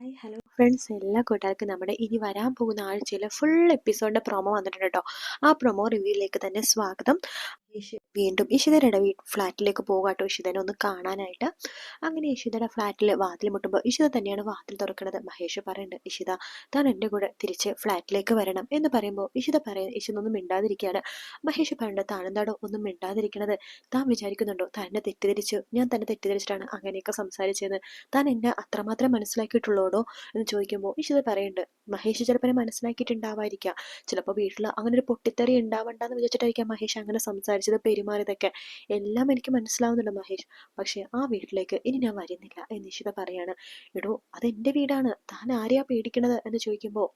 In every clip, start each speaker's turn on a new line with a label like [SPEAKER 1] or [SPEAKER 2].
[SPEAKER 1] Hi hello friends. എല്ലാ കൂട്ടുകാർക്കും നമ്മുടെ ഇനി വരാൻ പോകുന്ന ആഴ്ചയിലെ ഫുൾ എപ്പിസോഡിന്റെ പ്രൊമോ വന്നിട്ടുണ്ട് കേട്ടോ ആ പ്രൊമോ റിവ്യൂയിലേക്ക് തന്നെ സ്വാഗതം. വീണ്ടും ഇഷിതയുടെ വീ ഫ്ലാറ്റിലേക്ക് പോകാട്ടോ ഇഷിതനെ ഒന്ന് കാണാനായിട്ട്. അങ്ങനെ ഇഷിതയുടെ ഫ്ലാറ്റിൽ വാതിൽ മുട്ടുമ്പോൾ ഇഷിത തന്നെയാണ് വാതിൽ തുറക്കുന്നത്. മഹേഷ് പറയുന്നുണ്ട് ഇഷിത താൻ എന്റെ കൂടെ തിരിച്ച് ഫ്ലാറ്റിലേക്ക് വരണം എന്ന് പറയുമ്പോൾ ഇഷിത പറയുന്നത് ഇഷിത മിണ്ടാതിരിക്കുകയാണ് മഹേഷ് പറയുന്നത് താനെന്താടോ ഒന്നും മിണ്ടാതിരിക്കണത്? താൻ വിചാരിക്കുന്നുണ്ടോ? താൻ എന്നെ തെറ്റിദ്ധരിച്ചു? ഞാൻ തന്നെ തെറ്റിദ്ധരിച്ചിട്ടാണ് അങ്ങനെയൊക്കെ സംസാരിച്ചത് താൻ എന്നെ അത്രമാത്രം മനസ്സിലാക്കിയിട്ടുള്ളോടോ എന്ന് ചോദിക്കുമ്പോൾ വിശുദ്ധ പറയുന്നുണ്ട് മഹേഷ് ചിലപ്പോൾ മനസ്സിലാക്കിയിട്ടുണ്ടാവായിരിക്കാം ചിലപ്പോൾ വീട്ടിൽ അങ്ങനെ ഒരു പൊട്ടിത്തെറി ഉണ്ടാവണ്ടെന്ന് വിചാരിച്ചിട്ടായിരിക്കാം മഹേഷ് അങ്ങനെ സംസാരിച്ചത് പെരുമാറിയതൊക്കെ എല്ലാം എനിക്ക് മനസ്സിലാവുന്നുണ്ട് മഹേഷ്. പക്ഷേ ആ വീട്ടിലേക്ക് ഇനി ഞാൻ വരുന്നില്ല എന്ന് ഇഷിത പറയാണ്. എടോ അതെന്റെ വീടാണ്. താൻ ആരെയാ പേടിക്കണത് എന്ന് ചോദിക്കുമ്പോൾ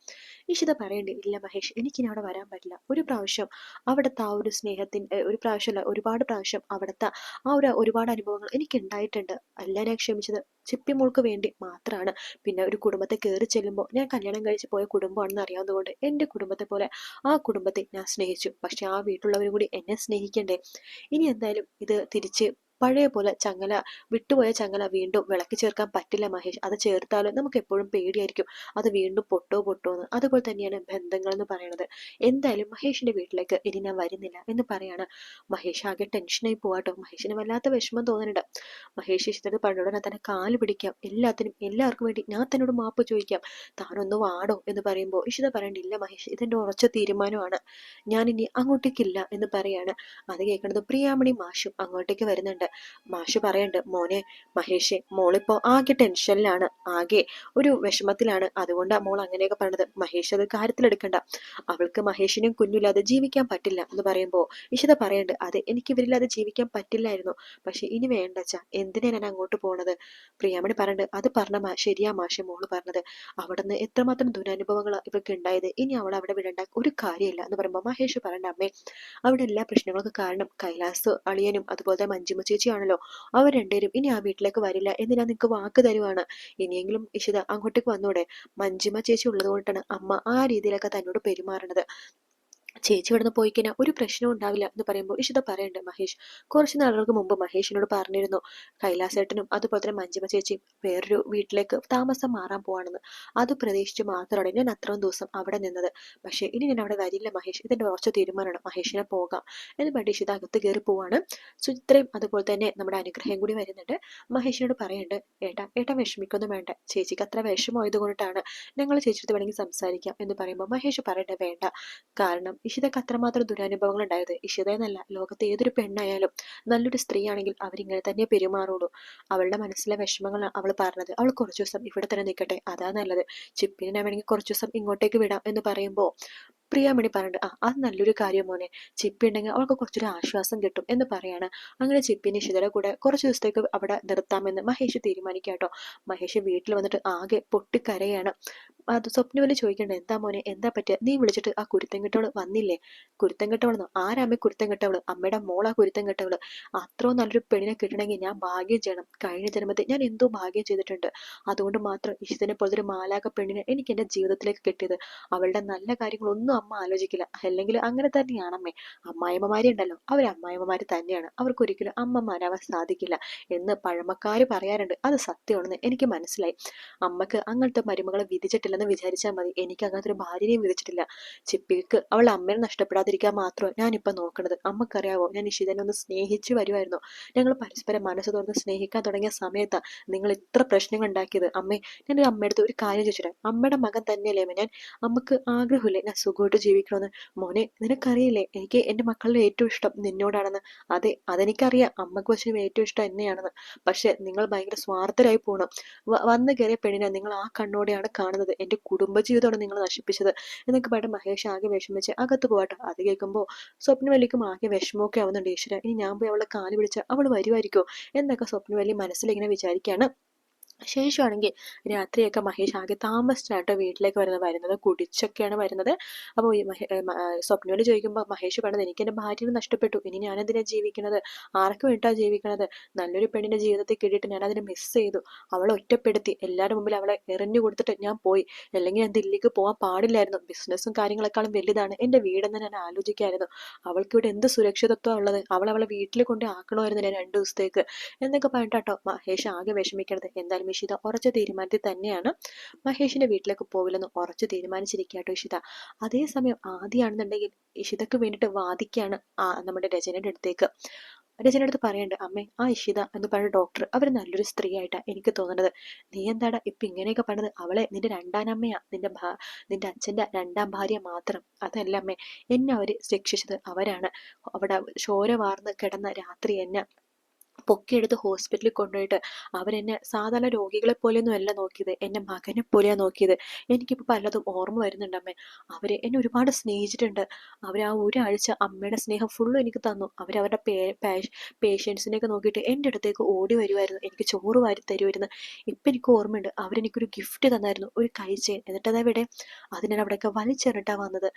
[SPEAKER 1] ഇഷിത പറയണ്ടേ ഇല്ല മഹേഷ് എനിക്കിനി അവിടെ വരാൻ പറ്റില്ല. ഒരു പ്രാവശ്യം അവിടുത്തെ ആ ഒരു സ്നേഹത്തിന്റെ ഒരു പ്രാവശ്യമല്ല ഒരുപാട് പ്രാവശ്യം അവിടുത്തെ ആ ഒരു ഒരുപാട് അനുഭവങ്ങൾ എനിക്ക് ഉണ്ടായിട്ടുണ്ട്. അല്ല ഞാൻ ക്ഷമിച്ചത്. ചിപ്പിമോൾക്ക് വേണ്ടി മാത്രമാണ് പിന്നെ ഒരു കുടുംബത്തെ കയറി ചെല്ലുമ്പോൾ ഞാൻ കല്യാണം കഴിച്ച് പോയ കുടുംബമാണെന്ന് അറിയാവുന്നതുകൊണ്ട് എന്റെ കുടുംബത്തെ പോലെ ആ കുടുംബത്തെ ഞാൻ സ്നേഹിച്ചു. പക്ഷെ ആ വീട്ടിലുള്ളവരും കൂടി എന്നെ സ്നേഹിക്കണ്ടേ? ഇനി എന്തായാലും ഇത് തിരിച്ച് പഴയ പോലെ ചങ്ങല വിട്ടുപോയ ചങ്ങല വീണ്ടും വിളക്കി ചേർക്കാൻ പറ്റില്ല മഹേഷ്. അത് ചേർത്താലും? നമുക്ക് എപ്പോഴും പേടിയായിരിക്കും. അത് വീണ്ടും പൊട്ടോ പൊട്ടോ എന്ന്. അതുപോലെ തന്നെയാണ് ബന്ധങ്ങൾ എന്ന് പറയുന്നത്. എന്തായാലും മഹേഷിന്റെ വീട്ടിലേക്ക് ഇനി ഞാൻ വരുന്നില്ല എന്ന് പറയാണ് മഹേഷ്. ആകെ ടെൻഷനായി പോവാട്ടോ. മഹേഷിന് വല്ലാത്ത വിഷമം തോന്നുന്നുണ്ട്. മഹേഷ് ഇഷ്ടത്തിൽ പറഞ്ഞുടനെ തന്നെ കാൽ പിടിക്കാം. എല്ലാത്തിനും എല്ലാവർക്കും വേണ്ടി ഞാൻ തന്നോട് മാപ്പ് ചോദിക്കാം. താനൊന്ന് വാടോ എന്ന് പറയുമ്പോൾ ഇഷിത പറയണ്ടില്ല മഹേഷ് ഇതെന്റെ ഉറച്ച തീരുമാനമാണ്. ഞാൻ ഇനി അങ്ങോട്ടേക്കില്ല എന്ന് പറയാണ്. അത് കേൾക്കുന്നത് പ്രിയാമണി മാഷും അങ്ങോട്ടേക്ക് വരുന്നുണ്ട്. മാഷ് പറയുന്നുണ്ട് മോനെ മഹേഷെ മോളിപ്പോ ആകെ ടെൻഷനിലാണ്. ആകെ ഒരു വിഷമത്തിലാണ്. അതുകൊണ്ടാണ് മോൾ അങ്ങനെയൊക്കെ പറഞ്ഞത്. മഹേഷ് അത് കാര്യത്തിലെടുക്കണ്ട അവൾക്ക് മഹേഷിനും കുഞ്ഞില്ലാതെ ജീവിക്കാൻ പറ്റില്ല എന്ന് പറയുമ്പോൾ ഇഷിത പറയണ്ട് അതെ എനിക്ക് ഇവരില്ലാതെ ജീവിക്കാൻ പറ്റില്ലായിരുന്നു. പക്ഷെ ഇനി വേണ്ട എന്തിനാ ഞാൻ അങ്ങോട്ട് പോണത്? പ്രിയാമണി പറയുന്നുണ്ട് അത് പറഞ്ഞ ശരിയാ മാഷെ മോൾ പറഞ്ഞത്. അവിടുന്ന് എത്രമാത്രം ദുരനുഭവങ്ങൾ ഇവർക്ക് ഉണ്ടായത്. ഇനി അവൾ അവിടെ വിടേണ്ട. ഒരു കാര്യമില്ല. എന്ന് പറയുമ്പോൾ മഹേഷ് പറയണ്ട അമ്മേ അവിടെ എല്ലാ പ്രശ്നങ്ങൾക്കും കാരണം കൈലാസ് അളിയനും അതുപോലെ മഞ്ജുമ ചേച്ചിയാണല്ലോ. അവർ രണ്ടുപേരും ഇനി ആ വീട്ടിലേക്ക് വരില്ല എന്ന് ഞാൻ നിങ്ങൾക്ക് വാക്ക് തരുവാണ്? ഇനിയെങ്കിലും ഇഷിത അങ്ങോട്ടേക്ക് വന്നൂടെ? മഞ്ജിമ ചേച്ചി ഉള്ളത് കൊണ്ടാണ് അമ്മ ആ രീതിയിലൊക്കെ തന്നോട് പെരുമാറണത്. ചേച്ചി ഇവിടുന്ന് പോയി ഒരു പ്രശ്നവും ഉണ്ടാവില്ല എന്ന് പറയുമ്പോൾ ഇഷിത പറയണ്ട് മഹേഷ്. കുറച്ച് നാളുകൾക്ക് മുമ്പ് മഹേഷിനോട് പറഞ്ഞിരുന്നു കൈലാസേട്ടനും അതുപോലെ തന്നെ മഞ്ജിമ ചേച്ചിയും വേറൊരു വീട്ടിലേക്ക് താമസം മാറാൻ പോവാണെന്ന്. അത് പ്രതീക്ഷിച്ച് മാത്രമാണ് ഞാൻ അത്രയും ദിവസം അവിടെ നിന്നത്. പക്ഷേ ഇനി ഞാൻ അവിടെ വരില്ല മഹേഷ്. ഇതിന്റെ ഉറച്ച തീരുമാനമാണ്. മഹേഷിനെ പോകാം. എന്ന് പറഞ്ഞിട്ട് ഇഷിത അകത്ത് കയറി പോവാണ്. സുചിത്രയും അതുപോലെ തന്നെ നമ്മുടെ അനുഗ്രഹം കൂടി വരുന്നുണ്ട്. മഹേഷിനോട് പറയണ്ട് ഏട്ടാ ഏട്ടാ വിഷമിക്കൊന്നും വേണ്ട. ചേച്ചിക്ക് അത്ര വിഷമമായത് കൊണ്ടിട്ടാണ് ഞങ്ങൾ ചേച്ചിയുടെ വേണമെങ്കിൽ സംസാരിക്കാം. എന്ന് പറയുമ്പോൾ മഹേഷ് പറയണ്ട വേണ്ട. കാരണം ഇഷിതക്ക് അത്രമാത്രം ദുരനുഭവങ്ങൾ ഉണ്ടായത് ഇഷിത എന്നല്ല ലോകത്തെ ഏതൊരു പെണ്ണായാലും നല്ലൊരു സ്ത്രീ ആണെങ്കിൽ അവരിങ്ങനെ തന്നെ പെരുമാറുള്ളൂ. അവളുടെ മനസ്സിലെ വിഷമങ്ങൾ അവൾ പറഞ്ഞത്. അവൾ കുറച്ചു ദിവസം ഇവിടെ തന്നെ നിൽക്കട്ടെ അതാ നല്ലത്. ചിപ്പിനെ വേണമെങ്കിൽ കുറച്ചു ദിവസം ഇങ്ങോട്ടേക്ക് വിടാം എന്ന് പറയുമ്പോൾ പ്രിയാമണി പറഞ്ഞിട്ട് ആ അത് നല്ലൊരു കാര്യം മോനെ. ചിപ്പി ഉണ്ടെങ്കിൽ അവൾക്ക് കുറച്ചൊരു ആശ്വാസം കിട്ടും. എന്ന് പറയാണ്. അങ്ങനെ ചിപ്പിനെ ശിതര കൂടെ കുറച്ച് ദിവസത്തേക്ക് അവിടെ നിർത്താമെന്ന് മഹേഷ് തീരുമാനിക്കാട്ടോ മഹേഷ് വീട്ടിൽ വന്നിട്ട് ആകെ പൊട്ടിക്കരയാണ്. അത് സ്വപ്നവലി ചോദിക്കണ്ട എന്താ മോനെ എന്താ പറ്റുക നീ വിളിച്ചിട്ട് ആ കുരുത്തം കെട്ടവൾ വന്നില്ലേ? കുരുത്തം കെട്ടവളെന്നോ? ആരാമ്മ കുരുത്തം കെട്ടവൾ? അമ്മയുടെ മോളാ കുരുത്തം കെട്ടവൾ. അത്രയും നല്ലൊരു പെണ്ണിനെ കിട്ടണമെങ്കിൽ ഞാൻ ഭാഗ്യം ചെയ്യണം. കഴിഞ്ഞ ജന്മത്തിൽ ഞാൻ എന്തോ ഭാഗ്യം ചെയ്തിട്ടുണ്ട്. അതുകൊണ്ട് മാത്രം ഇഷിതനെ പോലത്തെ ഒരു മാലാക പെണ്ണിനെ എനിക്ക് എന്റെ ജീവിതത്തിലേക്ക് കിട്ടിയത്. അവളുടെ നല്ല കാര്യങ്ങളൊന്നും അമ്മ ആലോചിക്കില്ല. അല്ലെങ്കിൽ അങ്ങനെ തന്നെയാണ് അമ്മേ. അമ്മായിമ്മമാരെ ഉണ്ടല്ലോ. അവർ അമ്മായിമ്മമാര് തന്നെയാണ്. അവർക്ക് ഒരിക്കലും അമ്മമാരാവാൻ സാധിക്കില്ല എന്ന് പഴമക്കാര് പറയാറുണ്ട്. അത് സത്യമാണെന്ന് എനിക്ക് മനസ്സിലായി. അമ്മയ്ക്ക് അങ്ങനത്തെ മരുമകളെ വിധിച്ചിട്ടില്ലെന്ന് വിചാരിച്ചാൽ മതി. എനിക്ക് അങ്ങനത്തെ ഒരു ഭാര്യനെയും വിധിച്ചിട്ടില്ല. ചിപ്പിക്ക് അവൾ അമ്മയെ നഷ്ടപ്പെടാതിരിക്കാൻ മാത്രം ഞാനിപ്പോൾ നോക്കണത്. അമ്മക്കറിയാവോ? ഞാൻ ഇഷിതനെ ഒന്ന് സ്നേഹിച്ചു വരുമായിരുന്നു ഞങ്ങൾ പരസ്പരം മനസ്സ് തുറന്ന് സ്നേഹിക്കാൻ തുടങ്ങിയ സമയത്ത് നിങ്ങൾ ഇത്ര പ്രശ്നങ്ങൾ ഉണ്ടാക്കിയത്. അമ്മേ ഞാൻ അമ്മയുടെ ഒരു കാര്യം ചോദിച്ചിട്ട്? അമ്മയുടെ മകൻ തന്നെയല്ലേ ഞാൻ അമ്മയ്ക്ക് ആഗ്രഹമില്ലേ? ഞാൻ സുഖമായിട്ട് ജീവിക്കണമെന്ന് മോനെ നിനക്കറിയില്ലേ? എനിക്ക് എന്റെ മക്കളുടെ ഏറ്റവും ഇഷ്ടം നിന്നോടാണെന്ന്. അതെ അതെനിക്കറിയാം. അമ്മയ്ക്ക് വശം ഏറ്റവും ഇഷ്ടം എന്നെയാണെന്ന്. പക്ഷെ നിങ്ങൾ ഭയങ്കര സ്വാർത്ഥരായി പോകണം വന്നു കയറിയ പെണ്ണിനെ നിങ്ങൾ ആ കണ്ണോടെയാണ് കാണുന്നത്. എന്റെ കുടുംബജീവിതമാണ് നിങ്ങൾ നശിപ്പിച്ചത്. എന്നൊക്കെ പറഞ്ഞ മഹേഷ് ആകെ വിഷമിച്ച് അകത്ത് പോകട്ടെ. അത് കേൾക്കുമ്പോൾ സ്വപ്നവല്ലിക്കും ആകെ വിഷമമൊക്കെ ആവുന്നുണ്ട് ഈശ്വര. ഇനി ഞാൻ പോയി അവളെ കാൽ പിടിച്ച അവൾ വരുമായിരിക്കോ എന്നൊക്കെ സ്വപ്നവല്ലി മനസ്സിലിങ്ങനെ വിചാരിക്കുകയാണ് ശേഷമാണെങ്കിൽ രാത്രിയൊക്കെ മഹേഷ് ആകെ താമസിച്ചാട്ടോ വീട്ടിലേക്ക് വരുന്നത് വരുന്നത്. കുടിച്ചൊക്കെയാണ് വരുന്നത്. അപ്പോൾ ഈ സ്വപ്നയോട് ചോദിക്കുമ്പോൾ മഹേഷ് പറഞ്ഞത് എനിക്ക് എന്റെ ഭാര്യനെ നഷ്ടപ്പെട്ടു. ഇനി ഞാനെന്തിനാണ് ജീവിക്കുന്നത്? ആർക്ക് വേണ്ടിയിട്ടാണ് ജീവിക്കുന്നത്? നല്ലൊരു പെണ്ണിന്റെ ജീവിതത്തിൽ കിട്ടിയിട്ട് ഞാൻ അതിനെ മിസ് ചെയ്തു. അവളെ ഒറ്റപ്പെടുത്തി. എല്ലാവരുടെ മുമ്പിൽ അവളെ എറിഞ്ഞു കൊടുത്തിട്ട് ഞാൻ പോയി. അല്ലെങ്കിൽ ഞാൻ ദില്ലിക്ക് പോകാൻ പാടില്ലായിരുന്നു. ബിസിനസ്സും കാര്യങ്ങളെക്കാളും വലുതാണ്. എന്റെ വീടെന്ന് ഞാൻ ആലോചിക്കായിരുന്നു. അവൾക്ക് ഇവിടെ എന്ത് സുരക്ഷിതത്വം ഉള്ളത്? അവൾ അവളെ വീട്ടിൽ കൊണ്ട് ആക്കണമായിരുന്നു ഞാൻ രണ്ടു ദിവസത്തേക്ക്? എന്നൊക്കെ പറഞ്ഞിട്ടാട്ടോ മഹേഷ് ആകെ വിഷമിക്കണത്. എന്തായാലും എന്തായാലും ഇഷിത ഉറച്ച തീരുമാനത്തിൽ തന്നെയാണ് മഹേഷിന്റെ വീട്ടിലേക്ക് പോവില്ലെന്ന് ഉറച്ചു തീരുമാനിച്ചിരിക്കട്ടോ ഇഷിത. അതേസമയം ആദ്യമാണെന്നുണ്ടെങ്കിൽ ഇഷിതക്ക് വേണ്ടിയിട്ട് വാദിക്കാണ് ആ നമ്മുടെ രചനയുടെ അടുത്തേക്ക്. രചനയുടെ അടുത്ത് പറയണ്ട് അമ്മേ ആ ഇഷിത എന്ന് പറഞ്ഞ ഡോക്ടർ അവർ നല്ലൊരു സ്ത്രീ ആയിട്ടാണ് എനിക്ക് തോന്നുന്നത്. നീ എന്താടാ ഇപ്പൊ ഇങ്ങനെയൊക്കെ പറഞ്ഞത്? അവളെ നിന്റെ രണ്ടാം അമ്മയാ നിന്റെ ഭാ നിന്റെ അച്ഛന്റെ രണ്ടാം ഭാര്യ മാത്രം. അതല്ല അമ്മേ എന്നെ അവർ ശിക്ഷിച്ചത് അവരാണ്. അവിടെ ചോര വാർന്ന് കിടന്ന രാത്രി എന്നെ പൊക്കിയെടുത്ത് ഹോസ്പിറ്റലിൽ കൊണ്ടുപോയിട്ട് അവരെന്നെ സാധാരണ രോഗികളെ പോലെയൊന്നും അല്ല നോക്കിയത്. എന്റെ മകനെ പോലെയാണ് നോക്കിയത്. എനിക്കിപ്പോൾ പലതും ഓർമ്മ വരുന്നുണ്ട് അമ്മേ. അവർ എന്നെ ഒരുപാട് സ്നേഹിച്ചിട്ടുണ്ട്. അവർ ആ ഒരാഴ്ച അമ്മയുടെ സ്നേഹം ഫുള്ളും എനിക്ക് തന്നു. അവർ അവരുടെ പേഷ്യൻസിനെയൊക്കെ നോക്കിയിട്ട് എന്റെ അടുത്തേക്ക് ഓടി വരുമായിരുന്നു എനിക്ക് ചോറ് വാരി തരുമായിരുന്നു ഇപ്പം എനിക്ക് ഓർമ്മയുണ്ട്. അവരെനിക്കൊരു ഗിഫ്റ്റ് തന്നായിരുന്നു. ഒരു കൈച്ചേൻ എന്നിട്ട് അതെവിടെ അതിനെ അവിടെയൊക്കെ വലിച്ചെറിട്ടാണ് വന്നത്.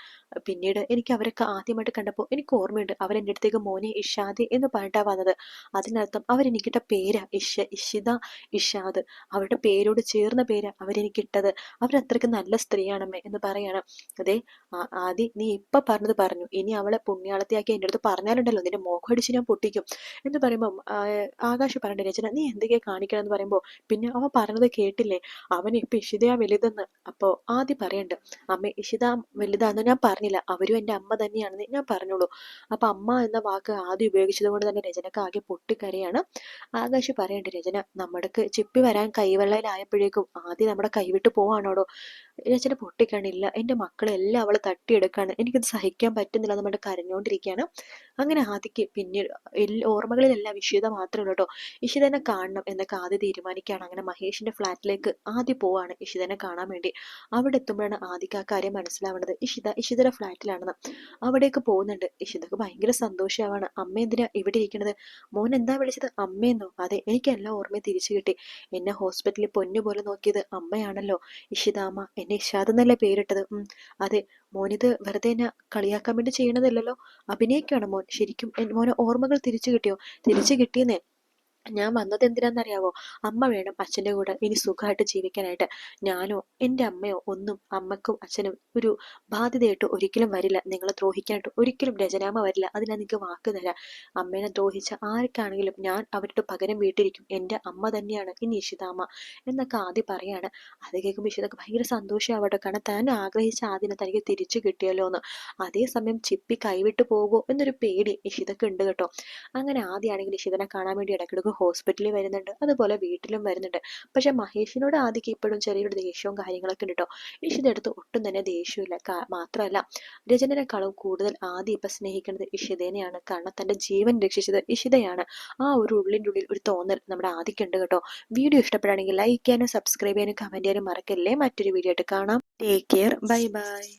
[SPEAKER 1] പിന്നീട് എനിക്ക് അവരൊക്കെ ആദ്യമായിട്ട് കണ്ടപ്പോൾ എനിക്ക് ഓർമ്മയുണ്ട്. അവരെന്റെ അടുത്തേക്ക് മോനെ ഇഷാദി എന്ന് പറഞ്ഞിട്ടാണ് വന്നത്. അതിനകത്ത് അർത്ഥം. അവരെനിക്കിട്ട പേരാ ഇഷ ഇഷിത ഇഷാദ്. അവരുടെ പേരോട് ചേർന്ന പേരാ അവരെനിക്കിട്ടത്. അവരത്രയ്ക്ക് നല്ല സ്ത്രീയാണമ്മേ എന്ന് പറയണം. അതെ ആദി നീ ഇപ്പൊ പറഞ്ഞത് പറഞ്ഞു. ഇനി അവളെ പുണ്യാളത്തിയാക്കി എന്റെ അടുത്ത് പറഞ്ഞാലുണ്ടല്ലോ. നിന്റെ മോഹടിച്ച് ഞാൻ പൊട്ടിക്കും. എന്ന് പറയുമ്പോൾ ആകാശ് പറഞ്ഞ രചന നീ എന്തൊക്കെയാ കാണിക്കണം എന്ന് പറയുമ്പോൾ പിന്നെ അവൻ പറഞ്ഞത് കേട്ടില്ലേ? അവൻ ഇപ്പൊ ഇഷിതയാ വലുതെന്ന്. അപ്പോ ആദ്യം പറയണ്ട് അമ്മ ഇഷിത വലുതാന്ന് ഞാൻ പറഞ്ഞില്ല. അവരും എന്റെ അമ്മ തന്നെയാണെന്ന് ഞാൻ പറഞ്ഞോളൂ അപ്പൊ അമ്മ എന്ന വാക്ക് ആദ്യം ഉപയോഗിച്ചത് കൊണ്ട് തന്നെ രചനക്ക് ആകെ പൊട്ടിക്കരയാണ്. തന്നെയാണ്. ആകാശ് പറയേണ്ട രചന നമ്മുടെക്ക് ചിപ്പി വരാൻ കൈവെള്ളയിലായപ്പോഴേക്കും ആദ്യം നമ്മുടെ കൈവിട്ട് പോവാണോടോ? രചന പൊട്ടിക്കാണില്ല. എന്റെ മക്കളെല്ലാം അവൾ തട്ടിയെടുക്കാണ്. എനിക്കത് സഹിക്കാൻ പറ്റുന്നില്ല. നമ്മുടെ കരഞ്ഞുകൊണ്ടിരിക്കുകയാണ് അങ്ങനെ ആദിക്ക് പിന്നീട് ഓർമ്മകളിലെല്ലാം വിഷിത മാത്രമേ ഉള്ളൂ കേട്ടോ. ഇഷിതനെ കാണണം എന്നൊക്കെ ആദ്യം തീരുമാനിക്കുകയാണ്. അങ്ങനെ മഹേഷിന്റെ ഫ്ലാറ്റിലേക്ക് ആദ്യം പോവാണ് ഇഷിതനെ കാണാൻ വേണ്ടി. അവിടെ എത്തുമ്പോഴാണ് ആദിക്ക് ആ കാര്യം മനസ്സിലാവുന്നത്. ഇഷിത ഇഷിതയുടെ ഫ്ലാറ്റിലാണെന്ന്. അവിടേക്ക് പോകുന്നുണ്ട്. ഇഷിതക്ക് ഭയങ്കര സന്തോഷമാവാണ് അമ്മ എന്തിനാ ഇവിടെ ഇരിക്കുന്നത്? മോൻ എന്താ വിളിച്ചത്? അമ്മയെന്നോ? അതെ എനിക്ക് എല്ലാ ഓർമ്മയും തിരിച്ചു കിട്ടി. എന്നെ ഹോസ്പിറ്റലിൽ പൊന്നു പോലെ നോക്കിയത് അമ്മയാണല്ലോ. ഇഷിതാമ്മ എന്നെ ഇഷാദ് എന്നല്ലേ പേരിട്ടത്? അതെ മോനിത് വെറുതെ എന്നെ കളിയാക്കാൻ വേണ്ടി ചെയ്യണതല്ലല്ലോ? അഭിനയിക്കുകയാണ് മോൻ? ശരിക്കും മോനെ ഓർമ്മകൾ തിരിച്ചു കിട്ടിയോ? തിരിച്ചു കിട്ടിയെന്നേ. ഞാൻ വന്നത് എന്തിനാണെന്നറിയാവോ അമ്മ വേണം അച്ഛന്റെ കൂടെ ഇനി സുഖമായിട്ട് ജീവിക്കാനായിട്ട്. ഞാനോ എന്റെ അമ്മയോ ഒന്നും അമ്മക്കും അച്ഛനും ഒരു ബാധ്യതയായിട്ട് ഒരിക്കലും വരില്ല. നിങ്ങളെ ദ്രോഹിക്കാനായിട്ട് ഒരിക്കലും രചനാമ വരില്ല. അതിനാ നിങ്ങൾക്ക് വാക്ക് തരാം. അമ്മേനെ ദ്രോഹിച്ച ആർക്കാണെങ്കിലും ഞാൻ അവരുടെ പകരം വീട്ടിരിക്കും എന്റെ അമ്മ തന്നെയാണ് ഇനി ഇഷിതാമ്മ എന്നൊക്കെ ആദ്യം പറയാണ്. അത് കേൾക്കുമ്പോൾ ഇഷിതൊക്കെ ഭയങ്കര സന്തോഷമാവട്ടെ കാരണം താൻ ആഗ്രഹിച്ച ആദ്യം തനിക്ക് തിരിച്ചു കിട്ടിയല്ലോ എന്ന് അതേസമയം ചിപ്പി കൈവിട്ട് പോകുമോ എന്നൊരു പേടി ഇഷിതൊക്കെ ഉണ്ട് കേട്ടോ. അങ്ങനെ ആദ്യമാണെങ്കിൽ ഇഷിതനെ കാണാൻ വേണ്ടി ഇടയ്ക്കിടയ്ക്ക് ഹോസ്പിറ്റലിൽ വരുന്നുണ്ട് അതുപോലെ വീട്ടിലും വരുന്നുണ്ട്. പക്ഷെ മഹേഷിനോട് ആദ്യം ഇപ്പോഴും ചെറിയൊരു ദേഷ്യവും കാര്യങ്ങളൊക്കെ ഉണ്ട് കേട്ടോ ഇഷിതെടുത്ത് ഒട്ടും തന്നെ ദേഷ്യമില്ല മാത്രമല്ല രചനേക്കാളും കൂടുതൽ ആദ്യം ഇപ്പൊ സ്നേഹിക്കുന്നത് ഇഷിതേനെയാണ്. കാരണം തന്റെ ജീവൻ രക്ഷിച്ചത് ഇഷിതയാണ്. ആ ഒരു ഉള്ളിന്റെ ഉള്ളിൽ ഒരു തോന്നൽ നമ്മുടെ ആദ്യക്കുണ്ട് കേട്ടോ വീഡിയോ ഇഷ്ടപ്പെടുകയാണെങ്കിൽ ലൈക്ക് ചെയ്യാനും സബ്സ്ക്രൈബ് ചെയ്യാനും കമന്റ് ചെയ്യാനും മറക്കല്ലേ? മറ്റൊരു വീഡിയോ ആയിട്ട് കാണാം. Take care bye bye